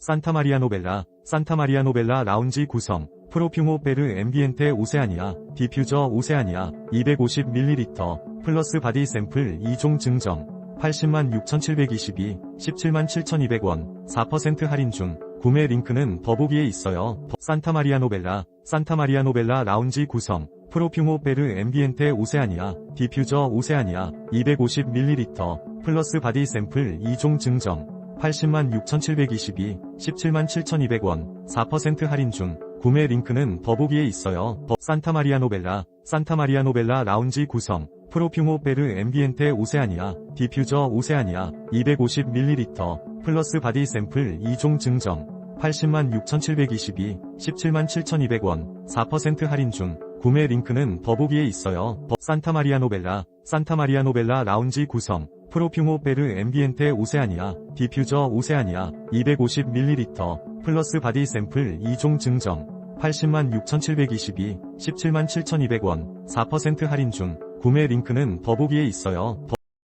산타마리아 노벨라, 산타마리아 노벨라 라운지 구성, 프로퓨모 베르 앰비엔테 오세아니아, 디퓨저 오세아니아, 250ml, 플러스 바디 샘플 2종 증정, 80만 6,722, 17만 7,200원, 4% 할인 중, 구매 링크는 더보기에 있어요. 더- 산타마리아 노벨라, 산타마리아 노벨라 라운지 구성, 프로퓨모 베르 앰비엔테 오세아니아, 디퓨저 오세아니아, 250ml, 플러스 바디 샘플 2종 증정, 80만 6,722, 17만 7,200원, 4% 할인 중, 구매 링크는 더보기에 있어요. 더- 산타마리아 노벨라, 산타마리아 노벨라 라운지 구성, 프로퓨모 베르 앰비엔테 오세아니아, 디퓨저 오세아니아, 250ml, 플러스 바디 샘플 2종 증정, 80만 6,722, 17만 7,200원, 4% 할인 중, 구매 링크는 더보기에 있어요. 더- 산타마리아 노벨라, 산타마리아 노벨라 라운지 구성, 프로퓨모 베르 앰비엔테 오세아니아, 디퓨저 오세아니아, 250ml, 플러스 바디 샘플 2종 증정, 80만 6,722, 17만 7,200원, 4% 할인 중, 구매 링크는 더보기에 있어요. 더-